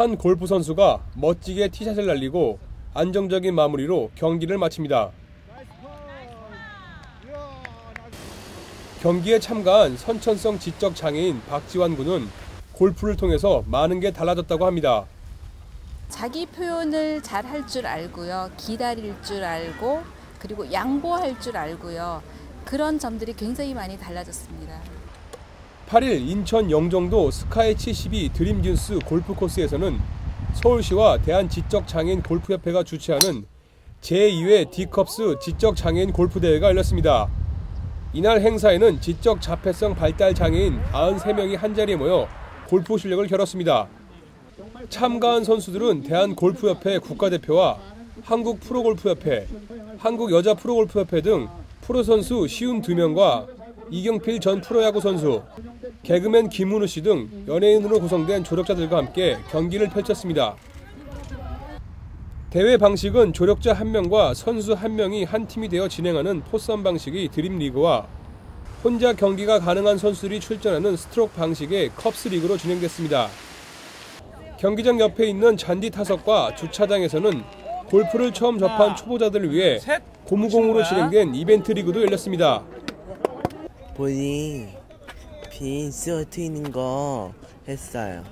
한 골프 선수가 멋지게 티샷을 날리고 안정적인 마무리로 경기를 마칩니다. 경기에 참가한 선천성 지적 장애인 박지환 군은 골프를 통해서 많은 게 달라졌다고 합니다. 자기 표현을 잘 할 줄 알고요. 기다릴 줄 알고 그리고 양보할 줄 알고요. 그런 점들이 굉장히 많이 달라졌습니다. 8일 인천 영종도 스카이 72 드림듀스 골프 코스에서는 서울시와 대한지적장애인 골프협회가 주최하는 제2회 D컵스 지적장애인 골프대회가 열렸습니다. 이날 행사에는 지적 자폐성 발달 장애인 93명이 한자리에 모여 골프 실력을 겨뤘습니다. 참가한 선수들은 대한골프협회 국가대표와 한국 프로골프협회, 한국 여자 프로골프협회 등 프로 선수 52명과 이경필 전 프로야구 선수, 개그맨 김은우 씨 등 연예인으로 구성된 조력자들과 함께 경기를 펼쳤습니다. 대회 방식은 조력자 한 명과 선수 한 명이 한 팀이 되어 진행하는 포썸 방식의 드림 리그와 혼자 경기가 가능한 선수들이 출전하는 스트로크 방식의 컵스 리그로 진행됐습니다. 경기장 옆에 있는 잔디 타석과 주차장에서는 골프를 처음 접한 초보자들을 위해 고무공으로 진행된 이벤트 리그도 열렸습니다. 보니 빈 스어트 있는 거 했어요.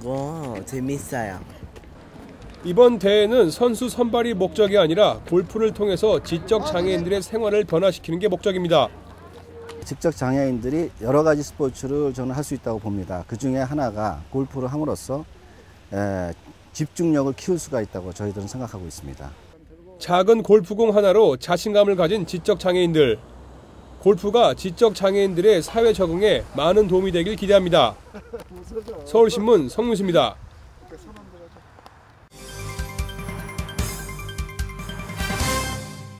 이거 재밌어요. 이번 대회는 선수 선발이 목적이 아니라 골프를 통해서 지적 장애인들의 생활을 변화시키는 게 목적입니다. 직접 장애인들이 여러 가지 스포츠를 저는 할 수 있다고 봅니다. 그 중에 하나가 골프를 함으로써 에, 집중력을 키울 수가 있다고 저희들은 생각하고 있습니다. 작은 골프공 하나로 자신감을 가진 지적 장애인들. 골프가 지적 장애인들의 사회 적응에 많은 도움이 되길 기대합니다. 서울신문 성문수입니다.